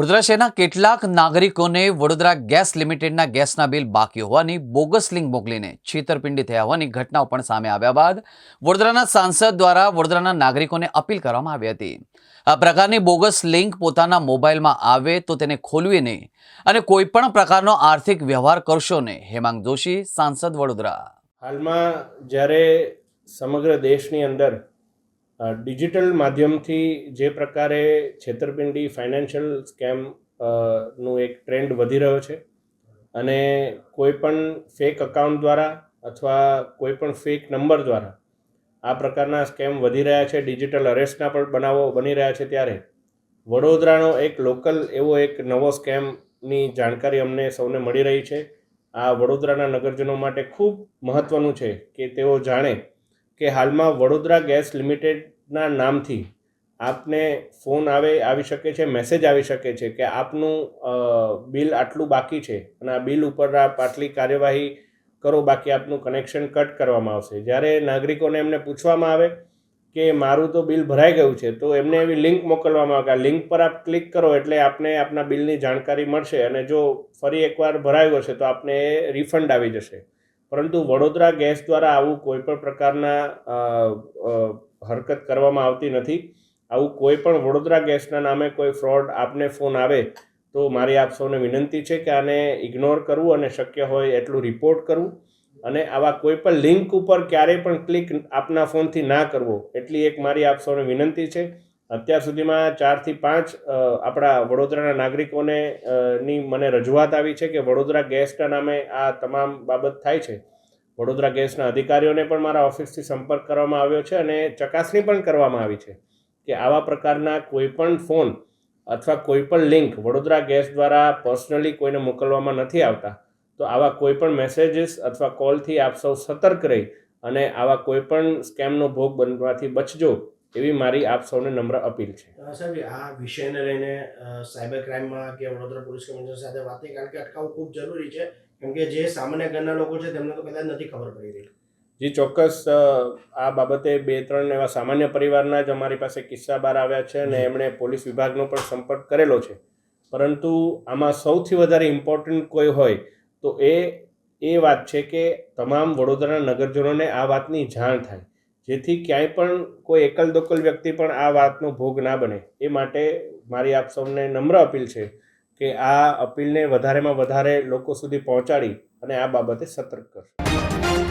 વડોદરા શહેરના કેટલાક નાગરિકોને વડોદરા ગેસ લિમિટેડના ગેસના બિલ બાકી હોવાની બોગસ લિંક મોકલીને છેતરપિંડી થયા હોવાની ઘટનાઓ પણ સામે આવ્યા બાદ વડોદરાના સાંસદ દ્વારા વડોદરાના નાગરિકોને અપીલ કરવામાં આવી હતી. આ પ્રકારની બોગસ લિંક પોતાના મોબાઈલમાં આવે તો તેને ખોલવી નહીં અને કોઈ પણ પ્રકારનો આર્થિક વ્યવહાર કરશો નહીં. હેમાંગ જોશી, સાંસદ વડોદરા. હાલમાં જ્યારે સમગ્ર દેશની અંદર ડિજિટલ માધ્યમથી જે પ્રકારે છેતરપિંડી ફાઇનાન્શિયલ સ્કેમનું એક ટ્રેન્ડ વધી રહ્યો છે અને કોઈ પણ ફેક અકાઉન્ટ દ્વારા અથવા કોઈ પણ ફેક નંબર દ્વારા આ પ્રકારના સ્કેમ વધી રહ્યા છે. ડિજિટલ અરેસ્ટના પણ બનાવો બની રહ્યા છે ત્યારે. વડોદરાનો એક લોકલ એવો એક નવો સ્કેમની જાણકારી અમને સૌને મળી રહી છે. આ વડોદરાના નગરજનો માટે ખૂબ મહત્ત્વનું છે કે તેઓ જાણે કે હાલમાં વડોદરા ગેસ લિમિટેડના નામથી આપને ફોન આવે, આવી શકે છે, મેસેજ આવી શકે છે કે આપનું બિલ આટલું બાકી છે અને આ બિલ ઉપર આપ આટલી કાર્યવાહી કરો, બાકી આપનું કનેક્શન કટ કરવામાં આવશે. જ્યારે નાગરિકોને એમને પૂછવામાં આવે કે મારું તો બિલ ભરાઈ ગયું છે, તો એમને એવી લિંક મોકલવામાં આવે આ લિંક પર આપ ક્લિક કરો એટલે આપને આપના બિલની જાણકારી મળશે અને જો ફરી એકવાર ભરાયું હશે તો આપને એ રિફંડ આવી જશે. પરંતુ વડોદરા ગેસ દ્વારા આવું કોઈ પણ પ્રકારના હરકત કરવામાં આવતી નથી. આવું કોઈ પણ વડોદરા ગેસના નામે કોઈ ફ્રોડ આપને ફોન આવે તો મારી આપ સૌને વિનંતી છે કે આને ઇગ્નોર કરવું અને શક્ય હોય એટલું રિપોર્ટ કરવું અને આવા કોઈ પણ લિંક ઉપર ક્યારેય પણ ક્લિક આપના ફોનથી ના કરવો. એટલી એક મારી આપ સૌને વિનંતી છે. અત્યાર સુધીમાં ચારથી પાંચ આપણા વડોદરાના નાગરિકોને ની મને રજૂઆત આવી છે કે વડોદરા ગેસના નામે આ તમામ બાબત થાય છે. વડોદરા ગેસના અધિકારીઓને પણ મારા ઓફિસથી સંપર્ક કરવામાં આવ્યો છે અને ચકાસણી પણ કરવામાં આવી છે કે આવા પ્રકારના કોઈ પણ ફોન અથવા કોઈપણ લિંક વડોદરા ગેસ દ્વારા પર્સનલી કોઈને મોકલવામાં નથી આવતા, તો આવા કોઈપણ મેસેજીસ અથવા કોલથી આપ સૌ સતર્ક રહી અને આવા કોઈપણ સ્કેમનો ભોગ બનવાથી બચજો. એવી મારી આપ સૌને નમ્ર અપીલ છે. સાહેબ આ વિષયને લઈને સાયબર ક્રાઇમમાં કે વડોદરા પોલીસ કમિશનર સાથે વાત થઈ કારણ કે અટકાવવું ખૂબ જરૂરી છે. કેમ કે જે સામાન્ય ઘરના લોકો છે તેમને તો કદાચ નથી ખબર પડી રહી. જી ચોક્કસ આ બાબતે બે ત્રણ એવા સામાન્ય પરિવારના જ અમારી પાસે કિસ્સા બહાર આવ્યા છે અને એમણે પોલીસ વિભાગનો પણ સંપર્ક કરેલો છે. પરંતુ આમાં સૌથી વધારે ઇમ્પોર્ટન્ટ કોઈ હોય તો એ એ વાત છે કે તમામ વડોદરાના નગરજનોને આ વાતની જાણ થાય. જેથી ક્યાંય પણ કોઈ એકલ દોકલ વ્યક્તિ પણ આ વાતનો ભોગ ના બને. એ માટે મારી આપ સૌને નમ્ર અપીલ છે કે આ અપીલને વધારેમાં વધારે લોકો સુધી પહોંચાડી અને આ બાબતે સતર્ક કરશે.